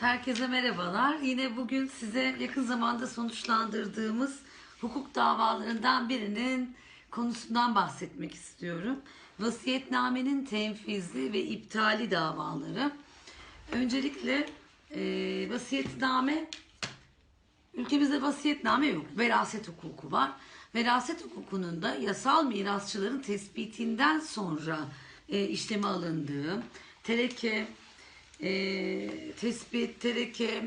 Herkese merhabalar. Yine bugün size yakın zamanda sonuçlandırdığımız hukuk davalarından birinin konusundan bahsetmek istiyorum. Vasiyetnamenin tenfizi ve iptali davaları. Öncelikle e, vasiyetname Ülkemizde vasiyetname yok. Veraset hukuku var. Veraset hukukunun da yasal mirasçıların tespitinden sonra e, işleme alındığı, tereke, e, tespit, tereke,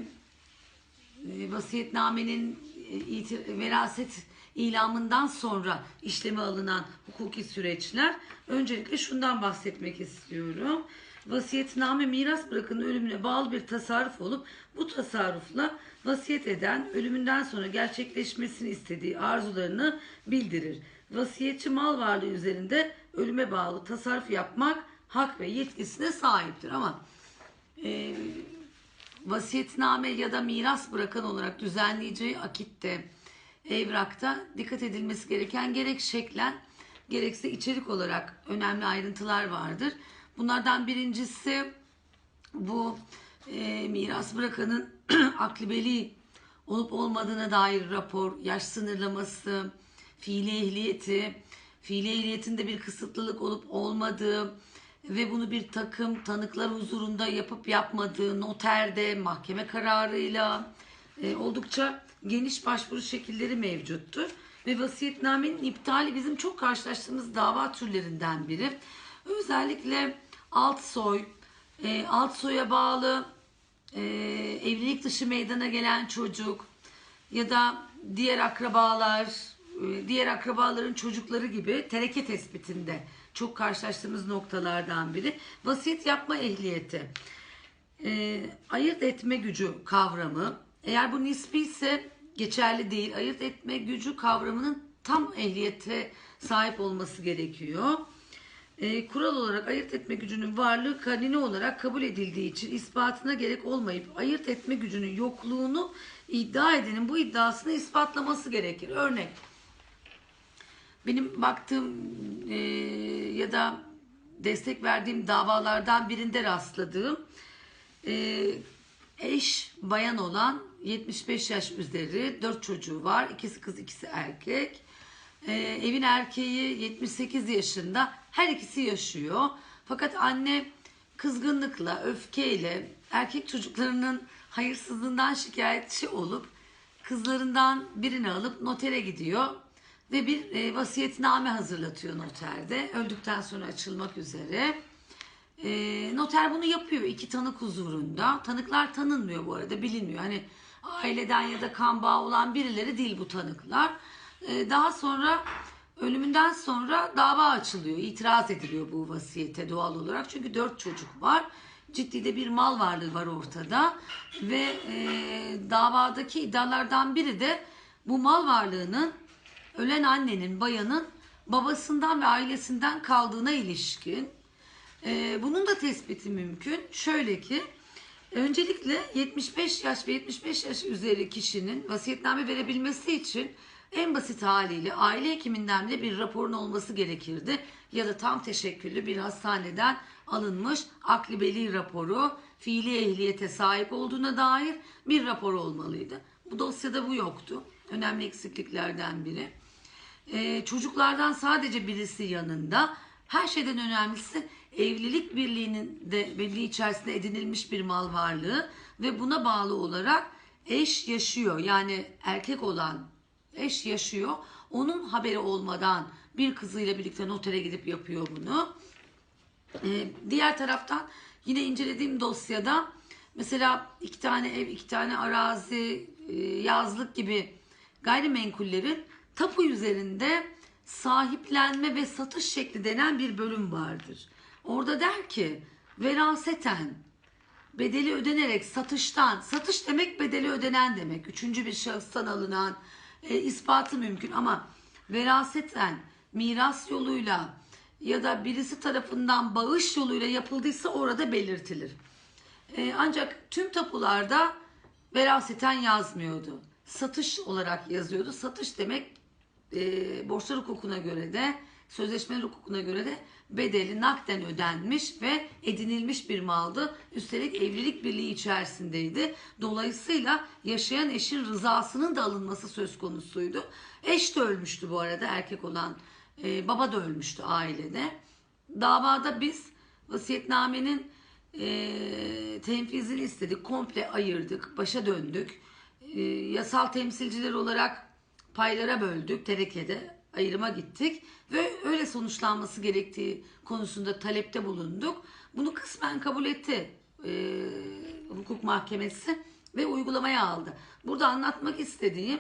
e, vasiyetnamenin e, itir- veraset ilamından sonra işleme alınan hukuki süreçler. Öncelikle şundan bahsetmek istiyorum. Vasiyetname miras bırakının ölümüne bağlı bir tasarruf olup bu tasarrufla vasiyet eden ölümünden sonra gerçekleşmesini istediği arzularını bildirir. Vasiyetçi mal varlığı üzerinde ölüme bağlı tasarruf yapmak hak ve yetkisine sahiptir ama e, vasiyetname ya da miras bırakan olarak düzenleyeceği akitte, evrakta dikkat edilmesi gereken gerek şeklen gerekse içerik olarak önemli ayrıntılar vardır. Bunlardan birincisi bu e, miras bırakanın aklibeli olup olmadığına dair rapor, yaş sınırlaması, fiili ehliyeti, fiili ehliyetinde bir kısıtlılık olup olmadığı ve bunu bir takım tanıklar huzurunda yapıp yapmadığı noterde, mahkeme kararıyla e, oldukça geniş başvuru şekilleri mevcuttur. Ve vasiyetnamenin iptali bizim çok karşılaştığımız dava türlerinden biri. Özellikle alt soy, e, alt soya bağlı e, evlilik dışı meydana gelen çocuk ya da diğer akrabalar, diğer akrabaların çocukları gibi tereke tespitinde çok karşılaştığımız noktalardan biri. Vasiyet yapma ehliyeti, e, ayırt etme gücü kavramı. Eğer bu nispi ise geçerli değil. Ayırt etme gücü kavramının tam ehliyete sahip olması gerekiyor. E, kural olarak ayırt etme gücünün varlığı karine olarak kabul edildiği için ispatına gerek olmayıp ayırt etme gücünün yokluğunu iddia edenin bu iddiasını ispatlaması gerekir. Örnek benim baktığım e, ya da destek verdiğim davalardan birinde rastladığım e, eş bayan olan 75 yaş üzeri 4 çocuğu var. ikisi kız ikisi erkek. E, evin erkeği 78 yaşında her ikisi yaşıyor. Fakat anne kızgınlıkla, öfkeyle erkek çocuklarının hayırsızlığından şikayetçi olup kızlarından birini alıp notere gidiyor ve bir e, vasiyetname hazırlatıyor noterde. Öldükten sonra açılmak üzere. E, noter bunu yapıyor iki tanık huzurunda. Tanıklar tanınmıyor bu arada bilinmiyor. Hani aileden ya da kan bağı olan birileri değil bu tanıklar. E, daha sonra ölümünden sonra dava açılıyor. İtiraz ediliyor bu vasiyete doğal olarak. Çünkü dört çocuk var. Ciddi de bir mal varlığı var ortada. Ve e, davadaki iddialardan biri de bu mal varlığının ölen annenin, bayanın babasından ve ailesinden kaldığına ilişkin. Ee, bunun da tespiti mümkün. Şöyle ki öncelikle 75 yaş ve 75 yaş üzeri kişinin vasiyetname verebilmesi için en basit haliyle aile hekiminden de bir raporun olması gerekirdi. Ya da tam teşekküllü bir hastaneden alınmış aklibeli raporu, fiili ehliyete sahip olduğuna dair bir rapor olmalıydı. Bu dosyada bu yoktu. Önemli eksikliklerden biri. Ee, çocuklardan sadece birisi yanında. Her şeyden önemlisi evlilik birliğinin de birliği içerisinde edinilmiş bir mal varlığı ve buna bağlı olarak eş yaşıyor. Yani erkek olan eş yaşıyor. Onun haberi olmadan bir kızıyla birlikte notere gidip yapıyor bunu. Ee, diğer taraftan yine incelediğim dosyada mesela iki tane ev, iki tane arazi, e, yazlık gibi gayrimenkullerin tapu üzerinde sahiplenme ve satış şekli denen bir bölüm vardır. Orada der ki veraseten bedeli ödenerek satıştan, satış demek bedeli ödenen demek. Üçüncü bir şahıstan alınan e, ispatı mümkün ama veraseten miras yoluyla ya da birisi tarafından bağış yoluyla yapıldıysa orada belirtilir. E, ancak tüm tapularda veraseten yazmıyordu. Satış olarak yazıyordu. Satış demek e, borçlar hukukuna göre de sözleşme hukukuna göre de bedeli nakden ödenmiş ve edinilmiş bir maldı. Üstelik evlilik birliği içerisindeydi. Dolayısıyla yaşayan eşin rızasının da alınması söz konusuydu. Eş de ölmüştü bu arada erkek olan. e, baba da ölmüştü ailede. Davada biz vasiyetnamenin e, tenfizini istedik. Komple ayırdık. Başa döndük. E, yasal temsilciler olarak paylara böldük. Terekede ayrıma gittik. Ve öyle sonuçlanması gerektiği konusunda talepte bulunduk. Bunu kısmen kabul etti e, hukuk mahkemesi ve uygulamaya aldı. Burada anlatmak istediğim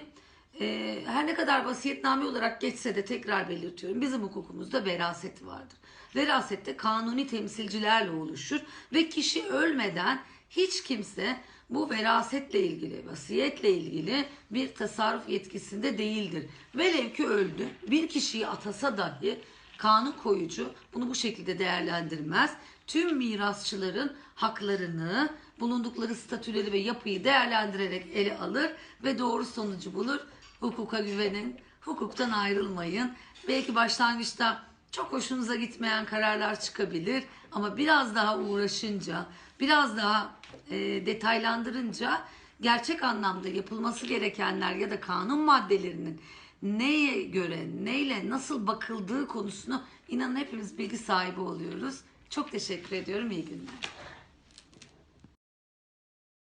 e, her ne kadar vasiyetname olarak geçse de tekrar belirtiyorum. Bizim hukukumuzda veraset vardır. Verasette kanuni temsilcilerle oluşur ve kişi ölmeden hiç kimse bu verasetle ilgili, vasiyetle ilgili bir tasarruf yetkisinde değildir. Velev ki öldü, bir kişiyi atasa dahi kanun koyucu bunu bu şekilde değerlendirmez. Tüm mirasçıların haklarını, bulundukları statüleri ve yapıyı değerlendirerek ele alır ve doğru sonucu bulur. Hukuka güvenin, hukuktan ayrılmayın. Belki başlangıçta çok hoşunuza gitmeyen kararlar çıkabilir ama biraz daha uğraşınca, biraz daha e, detaylandırınca gerçek anlamda yapılması gerekenler ya da kanun maddelerinin neye göre, neyle, nasıl bakıldığı konusunu inanın hepimiz bilgi sahibi oluyoruz. Çok teşekkür ediyorum. İyi günler.